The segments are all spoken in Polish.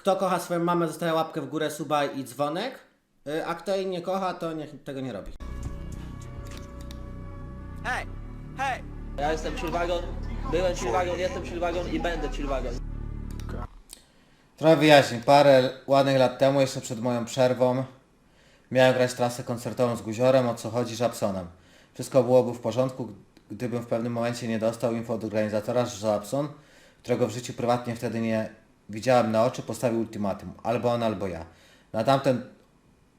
Kto kocha swoją mamę, zostawia łapkę w górę, suba i dzwonek. Y, A kto jej nie kocha, to niech tego nie robi. Hej, hej! Ja jestem Chillwagon, byłem Chillwagon, jestem Chillwagon i będę Chillwagon. Trochę wyjaśnię. Parę ładnych lat temu, jeszcze przed moją przerwą, miałem grać trasę koncertową z Guziorem, o co chodzi Żabsonem. Wszystko byłoby w porządku, gdybym w pewnym momencie nie dostał info od organizatora, że Żabson, którego w życiu prywatnie wtedy nie widziałem na oczy, postawił ultimatum. Albo on, albo ja. Na tamten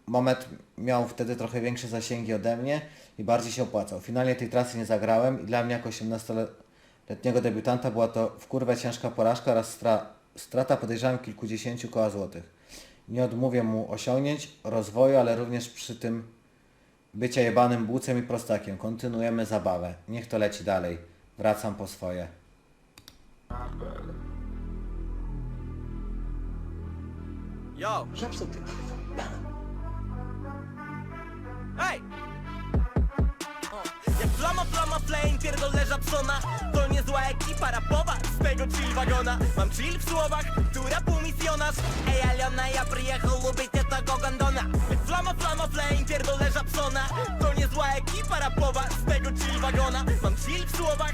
moment miał wtedy trochę większe zasięgi ode mnie i bardziej się opłacał. Finalnie tej trasy nie zagrałem i dla mnie jako 18-letniego debiutanta była to w kurwę ciężka porażka oraz stra strata podejrzewam kilkudziesięciu koła złotych. Nie odmówię mu osiągnięć, rozwoju, ale również przy tym bycia jebanym bucem i prostakiem. Kontynuujemy zabawę. Niech to leci dalej. Wracam po swoje. Yo! Ty Hej! O, Jak flama, flama, flame, pierdolę Żabsona To niezła ekipa rapowa z tego chill wagona. Mam chill w słowach, tu rapu misjonarz. Ej, Aliona, ja przyjechał lubić tego gondona Jak flama, flama, flame, pierdolę Żabsona To niezła ekipa rapowa z tego chill wagona. Mam chill w słowach,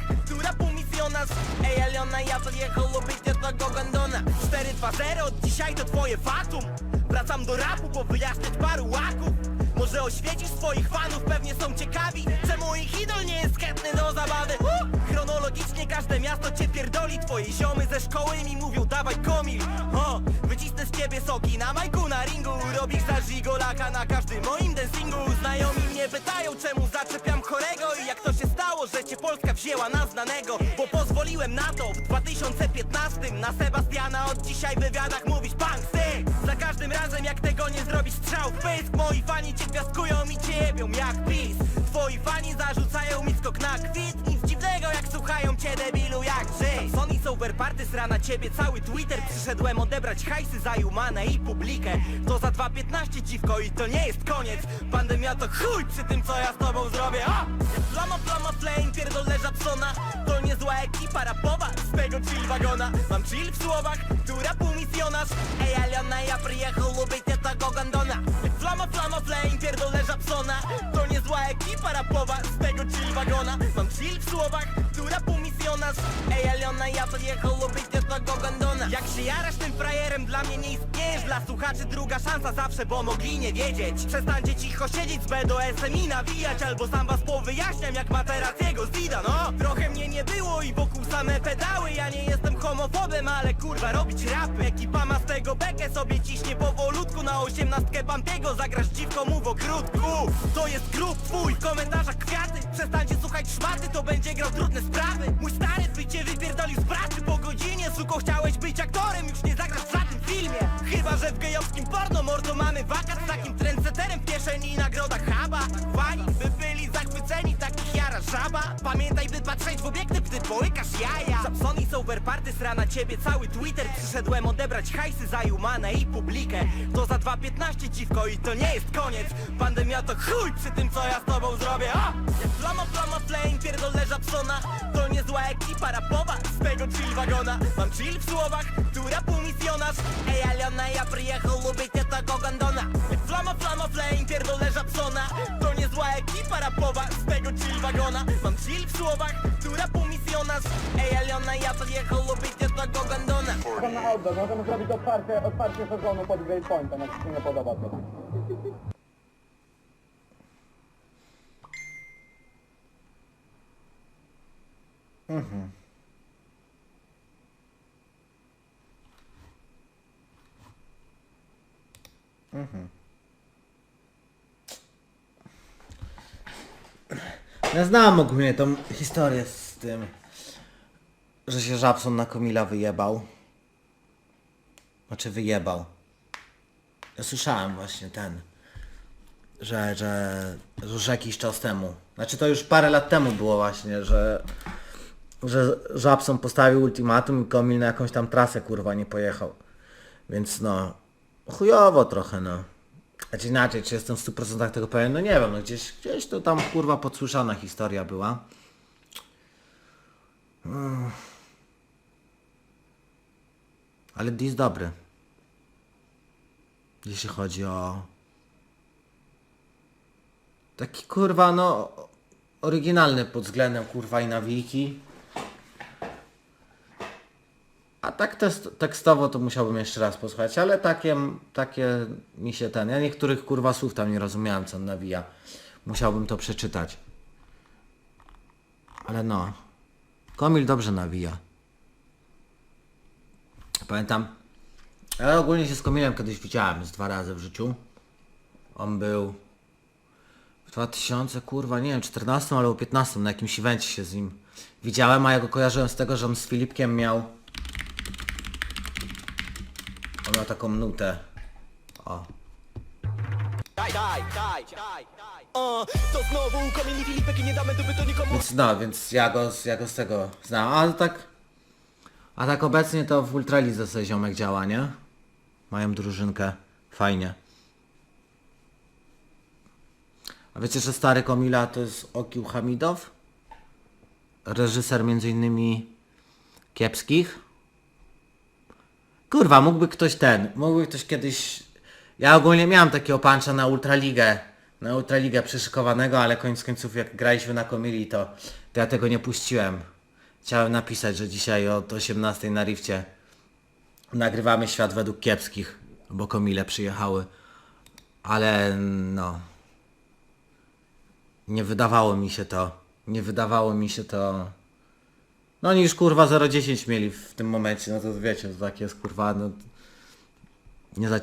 misjonarz Ej, Aliona, ja przyjechał lubić tego gondona 4-2-0, od dzisiaj to twoje fatum. Wracam do rapu, bo wyjaśniać paru łaków. Może oświecisz swoich fanów, pewnie są ciekawi Czemu ich idol nie jest chętny do zabawy! Chronologicznie każde miasto cię pierdoli. Twoi ziomy ze szkoły mi mówią dawaj komil. O, Wycisnę z ciebie soki na majku, na ringu Robisz za żigolaka na każdym moim wzięła na znanego Bo pozwoliłem na to. W 2015 Na Sebastiana od dzisiaj w wywiadach mówisz banksy Za każdym razem jak tego nie zrobisz strzał w pysk. Moi fani cię gwiazdkują i cię jebią jak pis. Twoi fani zarzucają mi skok na kwit Party sra na ciebie cały Twitter. Przyszedłem odebrać hajsy za Jumanę i publikę. To za 2.15 dziwko i to nie jest koniec. Pandemia to chuj przy tym co ja z tobą zrobię. O! Jak Flama, flama, flame, pierdolę Żabsona To niezła ekipa rapowa z tego chill wagona. Mam chill w słowach, tu rapu misjonarz. Ej Aliona, ja przyjechał lubić tego gondona Jak flama, flama, flame, pierdolę Żabsona To niezła ekipa rapowa z tego chill wagona. Mam chill w słowach, Ej Aliona, ja przyjechał lubić tego gondona Jak się jarasz tym frajerem, dla mnie nie istniejesz. Dla słuchaczy druga szansa zawsze, bo mogli nie wiedzieć. Przestańcie cicho siedzieć z BDSM i nawijać Albo sam was powyjaśniam jak ma teraz jego zida, no Trochę mnie nie było i wokół same pedały. Ja nie jestem homofobem, ale kurwa robić rapy Ekipa ma z tego bekę sobie ciśnie powolutku. Na osiemnastkę Pampiego zagrasz dziwką mu w ogródku. To jest grób twój, w komentarzach kwiaty. Przestańcie słuchać szmaty, to będzie grał trudne sprawy. Mój stary by cię wypierdolił z pracy po godzinie. Suko chciałeś być aktorem, już nie zagrasz w żadnym filmie. Chyba, że w gejowskim porno mordo mamy wakat. Z takim trendseterem w kieszeni i nagroda haba Pamiętaj by patrzeć w obiektyw, gdy połykasz jaja. Zapsoni Sober Party sra na ciebie cały Twitter. Przyszedłem odebrać hajsy za Jumanę i publikę. To za 2.15 dziwko i to nie jest koniec. Pandemia to chuj przy tym co ja z tobą zrobię. O! Jak flama, flama, flame, pierdolę Żabsona To niezła ekipa rapowa z tego chill wagona. Mam chill w słowach, tu rapu misjonarz. Ej Aliona, ja przyjechał lubić tego gondona Jak flama, flama, flame, pierdolę Żabsona To niezła ekipa rapowa z tego chill wagona Mam chill w słowach, tu rapu misjonarz Ej Aliona, ja przyjechał lubić tego gondona na outdoor, możemy zrobić otwarcie, otwarcie sezonu pod Great Pointem, jak się nie podoba to. Ja znam ogólnie tą historię z tym, że się Żabson na Komila wyjebał. Znaczy wyjebał. Ja słyszałem właśnie ten, że, że, że już jakiś czas temu. Znaczy to już parę lat temu było właśnie, że, że Żabson postawił ultimatum i Komil na jakąś tam trasę kurwa nie pojechał. Więc no, chujowo trochę no. A czy inaczej, czy jestem w 100% tego pewien? No nie wiem, no gdzieś, gdzieś to tam kurwa podsłyszana historia była. Mm. Ale dis dobry. jeśli chodzi o taki kurwa no oryginalny pod względem kurwa i nawiki. A tak test, tekstowo to musiałbym jeszcze raz posłuchać, ale takie, takie mi się ten. Ja niektórych kurwa słów tam nie rozumiałem co on nawija. Musiałbym to przeczytać. Ale no. Komil dobrze nawija. Pamiętam. Ja ogólnie się z Komilem kiedyś widziałem z dwa razy w życiu. On był w 2000, kurwa, nie wiem, 14 albo 15 na jakimś evencie się z nim widziałem, a ja go kojarzyłem z tego, że on z Filipkiem miał on miał taką nutę. O. Daj, daj, daj, daj, daj O, to znowu komili Filipek i nie damy dupy to nikomu Więc no, więc ja go, z- ja go z tego znam. A tak. A tak obecnie to w Ultralidze sobie ziomek działa, nie? Mają drużynkę. Fajnie. A wiecie, że stary Komila to jest Okił Hamidow? Reżyser między innymi kiepskich. Kurwa, mógłby ktoś ten, mógłby ktoś kiedyś... Ja ogólnie miałem takiego pancza na Ultraligę, na Ultraligę przyszykowanego, ale koniec końców jak graliśmy na Komili, to, to ja tego nie puściłem. Chciałem napisać, że dzisiaj od 18 na Rifcie nagrywamy świat według kiepskich, bo Komile przyjechały. Ale no... Nie wydawało mi się to, nie wydawało mi się to... No oni już kurwa 0,10 mieli w tym momencie, no to wiecie, to tak jest kurwa, no... Nie za